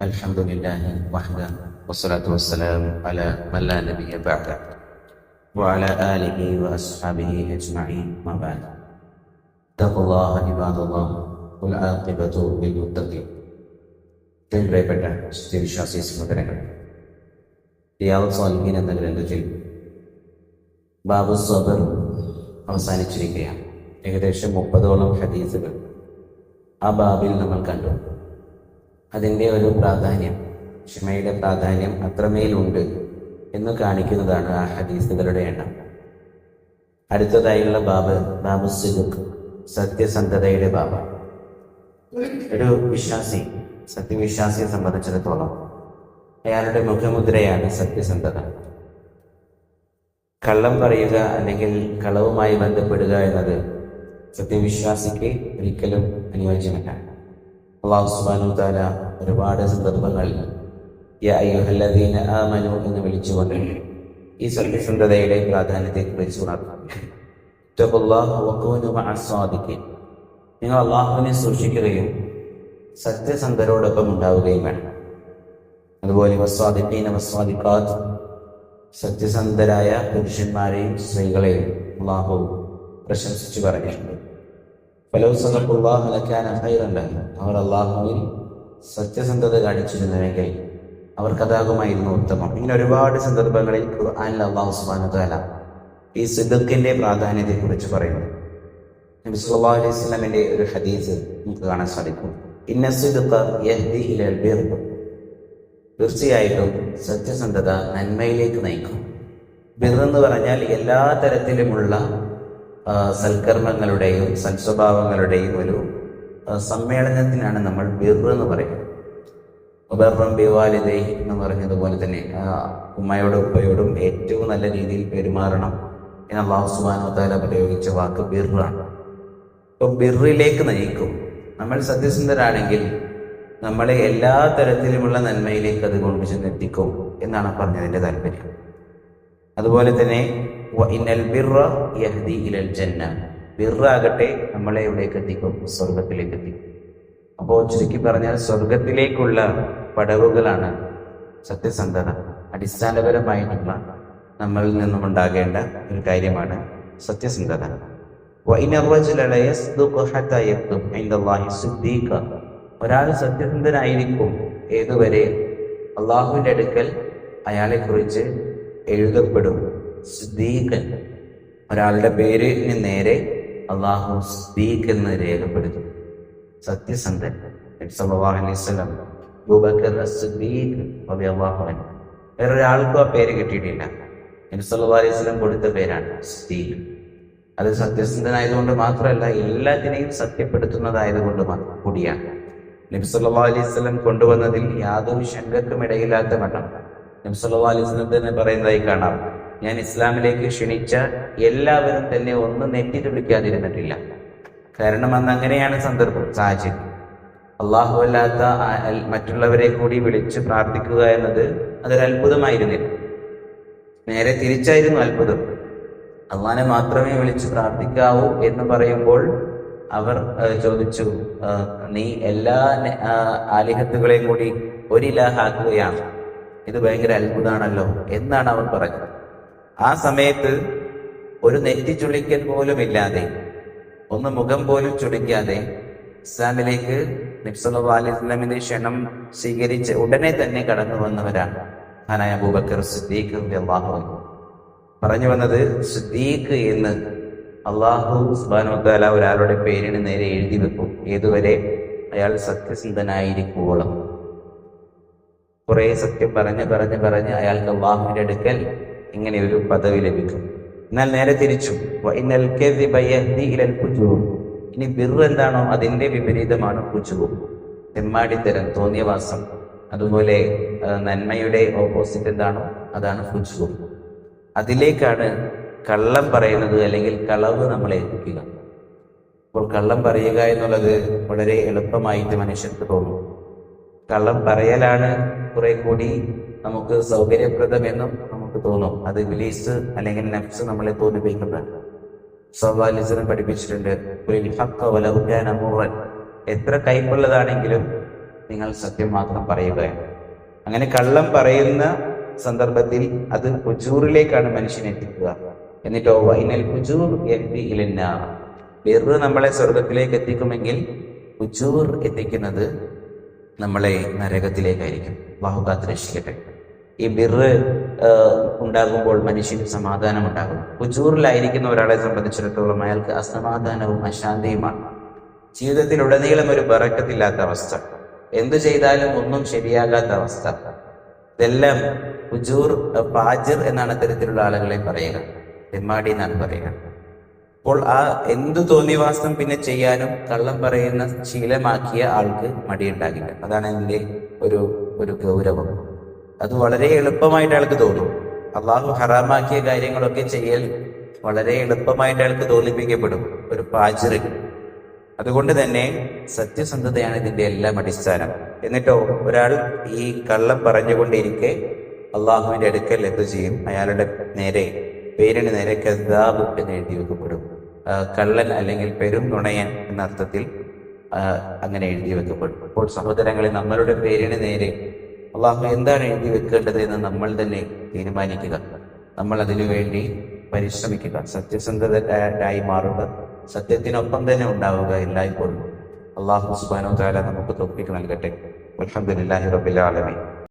الحمد لله وحده والصلاة والسلام على من لا نبي بعده وعلى آله وأصحابه أجمعين ما بعد اتقوا الله عباد الله والعاقبة للمتقين പ്രിയപ്പെട്ട വിശ്വാസി സഹോദരങ്ങൾ റിയാദ് സ്വാലിഹീൻ എന്ന ഗ്രന്ഥത്തിൽ ബാബു സബർ അവസാനിച്ചിരിക്കുകയാണ് ഏകദേശം മുപ്പതോളം ഹദീസുകൾ ആ ബാബിൽ നമ്മൾ കണ്ടു അതിന്റെ ഒരു പ്രാധാന്യം ക്ഷമയുടെ പ്രാധാന്യം അത്രമേലുണ്ട് എന്ന് കാണിക്കുന്നതാണ് ആ ഹദീസുകളുടെ എണ്ണം. അടുത്തതായുള്ള ബാബ് ബാബു സിദുഖ് സത്യസന്ധതയുടെ ബാബ. ഒരു വിശ്വാസി സത്യവിശ്വാസിയെ സംബന്ധിച്ചിടത്തോളം അയാളുടെ മുഖമുദ്രയാണ് സത്യസന്ധത. കള്ളം പറയുക അല്ലെങ്കിൽ കളവുമായി ബന്ധപ്പെടുക എന്നത് സത്യവിശ്വാസിക്ക് ഒരിക്കലും അനുയോജ്യമല്ല. അള്ളാഹു സുബാനു താല ഒരുപാട് സന്ദർഭങ്ങളിൽ യാ അയ്യുഹല്ലദീന ആമനു എന്ന് വിളിച്ചുകൊണ്ട് ഈ സത്യസന്ധതയുടെ പ്രാധാന്യത്തെ കുറിച്ച് ഉണർത്തുന്നു നിങ്ങൾ അള്ളാഹുവിനെ സൂക്ഷിക്കുകയും സത്യസന്ധരോടൊപ്പം ഉണ്ടാവുകയും വേണം. അതുപോലെ വസ്വാദിപ്പീന വസ്വാദിക്കാത്ത് സത്യസന്ധരായ പുരുഷന്മാരെയും സ്ത്രീകളെയും അള്ളാഹു പ്രശംസിച്ചു പറഞ്ഞിട്ടുണ്ട്. അവർ അള്ളാഹുവിൽ സത്യസന്ധത കാണിച്ചിരുന്നുവെങ്കിൽ അവർക്കതാകുമായിരുന്നു ഉത്തമം. ഇങ്ങനെ ഒരുപാട് സന്ദർഭങ്ങളിൽ ഖുർആനിൽ അള്ളാഹു സുബാനു താല ഈ സിദ്ദഖിന്റെ പ്രാധാന്യത്തെ കുറിച്ച് പറയുന്നു. നബി സുല്ലാ അലൈഹി വസല്ലമയുടെ ഒരു ഹദീസ് നമുക്ക് കാണാൻ സാധിക്കും. ഇന്ന ബിർ. തീർച്ചയായിട്ടും സത്യസന്ധത നന്മയിലേക്ക് നയിക്കും. ബിർ എന്ന് പറഞ്ഞാൽ എല്ലാ തരത്തിലുമുള്ള സൽക്കർമ്മങ്ങളുടെയും സൽസ്വഭാവങ്ങളുടെയും ഒരു സമ്മേളനത്തിനാണ് നമ്മൾ ബിർ എന്ന് പറയുന്നത്. ഉപർറം ബിവാലിദൈ എന്ന് പറഞ്ഞതുപോലെ തന്നെ ഉമ്മയോടും ഉപ്പയോടും ഏറ്റവും നല്ല രീതിയിൽ പെരുമാറണം എന്ന് അള്ളാഹു സുബാനോ താല പ്രയോഗിച്ച വാക്ക് ബിറാണ് അപ്പോൾ ബിറിലേക്ക് നയിക്കും. നമ്മൾ സത്യസന്ധരാണെങ്കിൽ നമ്മളെ എല്ലാ തരത്തിലുമുള്ള നന്മയിലേക്ക് അത് കൊണ്ടു ചെന്നെത്തിക്കും എന്നാണ് പറഞ്ഞതിന്റെ താല്പര്യം. അതുപോലെ തന്നെ ഇന്നൽ ബിറ യഹ്ദി ഇലൽ ജന്ന. ബിറാകട്ടെ നമ്മളെ എവിടേക്ക് എത്തിക്കും സ്വർഗത്തിലേക്ക് എത്തിക്കും. അപ്പോൾ ചുരുക്കി പറഞ്ഞാൽ സ്വർഗത്തിലേക്കുള്ള പടവുകളാണ് സത്യസന്ധത. അടിസ്ഥാനപരമായിട്ടുള്ള നമ്മളിൽ നിന്നും ഉണ്ടാകേണ്ട ഒരു കാര്യമാണ് സത്യസന്ധത. ഒരാൾ സത്യസന്ധനായിരിക്കും ഏതുവരെ അള്ളാഹുവിന്റെ അടുക്കൽ അയാളെക്കുറിച്ച് എഴുതപ്പെടും. സുദ്ദീഖൻ. ഒരാളുടെ പേരിന് നേരെ അള്ളാഹു സ്പീക്ക് എന്ന് രേഖപ്പെടുത്തും. സത്യസന്ധൻ അൻഹു. വേറൊരാൾക്കും ആ പേര് കിട്ടിയിട്ടില്ല. നബി സല്ലല്ലാഹു അലൈഹി വസല്ലം കൊടുത്ത പേരാണ് സ്പീക്ക് അത് സത്യസന്ധനായതുകൊണ്ട് മാത്രമല്ല എല്ലാത്തിനെയും സത്യപ്പെടുത്തുന്നതായതുകൊണ്ട് കൂടിയാണ്. നബി സല്ലല്ലാഹു അലൈഹി വസല്ലം കൊണ്ടുവന്നതിൽ യാതൊരു ശങ്കക്കും ഇടയില്ലാത്ത വണ്ണം. നബി സല്ലല്ലാഹു അലൈഹി വസല്ലം തന്നെ പറയുന്നതായി കാണാം. ഞാൻ ഇസ്ലാമിലേക്ക് ക്ഷണിച്ച എല്ലാവരും തന്നെ ഒന്നും നെറ്റിട്ട് വിളിക്കാതിരുന്നിട്ടില്ല. കാരണം അന്ന് അങ്ങനെയാണ് സന്ദർഭം സാഹചര്യം. അള്ളാഹു അല്ലാത്ത മറ്റുള്ളവരെ കൂടി വിളിച്ച് പ്രാർത്ഥിക്കുക എന്നത് അതൊരു അത്ഭുതമായിരുന്നില്ല നേരെ തിരിച്ചായിരുന്നു അത്ഭുതം. അള്ളാനെ മാത്രമേ വിളിച്ച് പ്രാർത്ഥിക്കാവൂ എന്ന് പറയുമ്പോൾ അവർ ചോദിച്ചു നീ എല്ലാ ആലിഹത്തുകളെയും കൂടി ഒരിലാഹാക്കുകയാണ് ഇത് ഭയങ്കര അത്ഭുതമാണല്ലോ എന്നാണ് അവർ പറഞ്ഞത്. ആ സമയത്ത് ഒരു നെറ്റി ചുളിക്കൽ പോലും ഇല്ലാതെ ഒന്ന് മുഖം പോലും ചുളിക്കാതെ ഇസ്ലാമിലേക്ക് നബ്സല്ലാ ക്ഷണം സ്വീകരിച്ച് ഉടനെ തന്നെ കടന്നു വന്നവരാണ് ഖാനായ അബൂബക്കർ സിദ്ദീഖ് അള്ളാഹു പറഞ്ഞു വന്നത് സിദ്ദീഖ് എന്ന് അള്ളാഹു സുബാനുദ്ദാല ഒരാളുടെ പേരിന് നേരെ എഴുതി വെക്കും. ഏതുവരെ? അയാൾ സത്യസന്ധനായിരിക്കുവോളം. കുറെ സത്യം പറഞ്ഞ് പറഞ്ഞ് പറഞ്ഞ് അയാൾക്ക് അള്ളാഹുവിന്റെ അടുക്കൽ ഇങ്ങനെ ഒരു പദവി ലഭിക്കും. എന്നാൽ നേരെ തിരിച്ചു ഇനി ബിർ എന്താണോ അതിന്റെ വിപരീതമാണ് കുജുവു തെമ്മാടിത്തരം തോന്നിയവാസം. അതുപോലെ നന്മയുടെ ഓപ്പോസിറ്റ് എന്താണോ അതാണ് കുജുവു അതിലേക്കാണ് കള്ളം പറയുന്നത് അല്ലെങ്കിൽ കളവ് നമ്മളെ ഏൽപ്പിക്കുക. അപ്പോൾ കള്ളം പറയുക എന്നുള്ളത് വളരെ എളുപ്പമായിട്ട് മനുഷ്യർക്ക് തോന്നും. കള്ളം പറയലാണ് കുറെ കൂടി നമുക്ക് സൗകര്യപ്രദമെന്നും തോന്നും. അത് ഇബിലീസ് അല്ലെങ്കിൽ നഫ്സ് നമ്മളെ തോന്നിപ്പിക്കുന്നത്. സവാലിസിനെ പഠിപ്പിച്ചിട്ടുണ്ട്. എത്ര കൈപ്പുള്ളതാണെങ്കിലും നിങ്ങൾ സത്യം മാത്രം പറയുക അങ്ങനെ കള്ളം പറയുന്ന സന്ദർഭത്തിൽ അത് കുജൂറിലേക്കാണ് മനുഷ്യനെ എത്തിക്കുക. എന്നിട്ടോ വൈനൽ കുജൂർ ഇലന്നാർ ബിർറ് നമ്മളെ സ്വർഗത്തിലേക്ക് എത്തിക്കുമെങ്കിൽ കുജൂർ എത്തിക്കുന്നത് നമ്മളെ നരകത്തിലേക്കായിരിക്കും. ബാഹുകാത്ത് രക്ഷിക്കട്ടെ. ഈ ബിറ് ഉണ്ടാകുമ്പോൾ മനുഷ്യന് സമാധാനം ഉണ്ടാകും ഹുജൂറിലായിരിക്കുന്ന ഒരാളെ സംബന്ധിച്ചിടത്തോളം അയാൾക്ക് അസമാധാനവും അശാന്തിയുമാണ്. ജീവിതത്തിൽ ഉടനീളം ഒരു ബറക്കത്തില്ലാത്ത അവസ്ഥ. എന്തു ചെയ്താലും ഒന്നും ശരിയാകാത്ത അവസ്ഥ. ഇതെല്ലാം ഹുജൂർ പാജിർ എന്നാണ് അത്തരത്തിലുള്ള ആളുകളെ പറയുക. തെമ്മാടി എന്നാണ് പറയുക. അപ്പോൾ ആ എന്തു തോന്നിവാസം പിന്നെ ചെയ്യാനും കള്ളം പറയുന്ന ശീലമാക്കിയ ആൾക്ക് മടിയുണ്ടാകില്ല. അതാണ് എന്റെ ഒരു ഒരു ഗൗരവം. അത് വളരെ എളുപ്പമായിട്ട് അയാൾക്ക് തോന്നും. അള്ളാഹു ഹറാമാക്കിയ കാര്യങ്ങളൊക്കെ ചെയ്യൽ വളരെ എളുപ്പമായിട്ട് അയാൾക്ക് തോന്നിപ്പിക്കപ്പെടും. ഒരു പാചറി അതുകൊണ്ട് തന്നെ സത്യസന്ധതയാണ് ഇതിന്റെ എല്ലാം അടിസ്ഥാനം. എന്നിട്ടോ ഒരാൾ ഈ കള്ളം പറഞ്ഞുകൊണ്ടിരിക്കെ അള്ളാഹുവിന്റെ അടുക്കൽ എന്തു ചെയ്യും? അയാളുടെ നേരെ പേരിന് നേരെ കദാബ് എന്ന് എഴുതി വെക്കപ്പെടും. കള്ളൻ അല്ലെങ്കിൽ പെരും നുണയൻ എന്ന അർത്ഥത്തിൽ അങ്ങനെ എഴുതി വെക്കപ്പെടും. അപ്പോൾ സഹോദരങ്ങളെ നമ്മളുടെ പേരിന് നേരെ അള്ളാഹു എന്താണ് എഴുതി വെക്കേണ്ടത് എന്ന് നമ്മൾ തന്നെ തീരുമാനിക്കുക. നമ്മൾ അതിനു വേണ്ടി പരിശ്രമിക്കുക. സത്യസന്ധരായി മാറുക. സത്യത്തിനൊപ്പം തന്നെ ഉണ്ടാവുക എല്ലായ്പ്പോഴും. അള്ളാഹു സുബാനോ താല നമുക്ക് തൊപ്പിക്ക് നൽകട്ടെ. അലഹദില്ലാഹി റബിലാലമേ